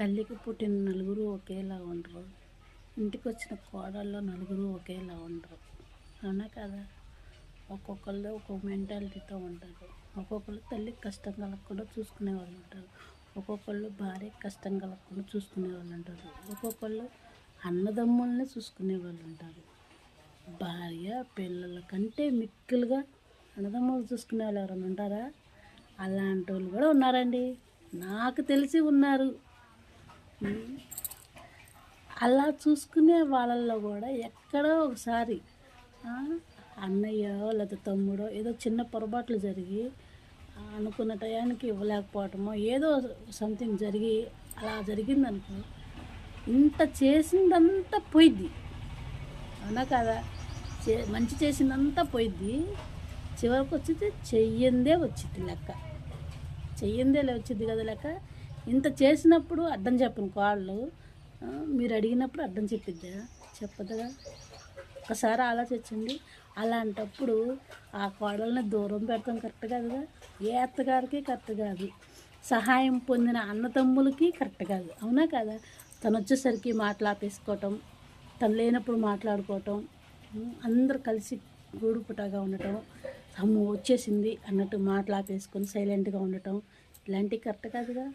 తల్లికి పుట్టిన నలుగురు ఒకేలా ఉండరు. ఇంటికి వచ్చిన కోడల్లో నలుగురు ఒకేలా ఉండరు. అవునా కదా? ఒక్కొక్కళ్ళు ఒక్కొక్క మెంటాలిటీతో ఉంటారు. ఒక్కొక్కళ్ళు తల్లికి కష్టం కలగకుండా చూసుకునే వాళ్ళు ఉంటారు. ఒక్కొక్కళ్ళు భార్యకి కష్టం కలగకుండా చూసుకునే వాళ్ళు ఉంటారు. ఒక్కొక్కళ్ళు అన్నదమ్ముల్ని చూసుకునే వాళ్ళు ఉంటారు. భార్య పిల్లల కంటే మిక్కులుగా అన్నదమ్ములు చూసుకునే వాళ్ళు ఎవరైనా ఉంటారా? అలాంటి వాళ్ళు కూడా ఉన్నారండి. నాకు తెలిసి ఉన్నారు. అలా చూసుకునే వాళ్ళల్లో కూడా ఎక్కడో ఒకసారి అన్నయ్యో లేదా తమ్ముడో ఏదో చిన్న పొరపాట్లు జరిగి అనుకున్న టయానికి ఇవ్వలేకపోవటమో ఏదో సంథింగ్ జరిగి అలా జరిగిందనుకో ఇంత చేసిందంతా పోయిద్ది. అవునా కదా? చే మంచి చేసిందంతా పోయిద్ది. చివరికి వచ్చింది చెయ్యందే వచ్చింది లెక్క. చెయ్యందే వచ్చింది కదా లెక్క. ఇంత చేసినప్పుడు అర్థం చెప్పను కాళ్ళు. మీరు అడిగినప్పుడు అర్థం చెప్పిద్దా? చెప్పదుగా. ఒకసారి ఆలోచించండి. అలాంటప్పుడు ఆ కోడల్ని దూరం పెడతాం కరెక్ట్ కాదుగా? ఏ అత్తగారికి కరెక్ట్ కాదు. సహాయం పొందిన అన్నతమ్ములకి కరెక్ట్ కాదు. అవునా కదా? తను వచ్చేసరికి మాట్లాపేసుకోవటం తను లేనప్పుడు మాట్లాడుకోవటం అందరు కలిసి గూడుపుటాగా ఉండటం అమ్మ వచ్చేసింది అన్నట్టు మాట్లాపేసుకొని సైలెంట్గా ఉండటం ఇలాంటివి కరెక్ట్ కాదుగా?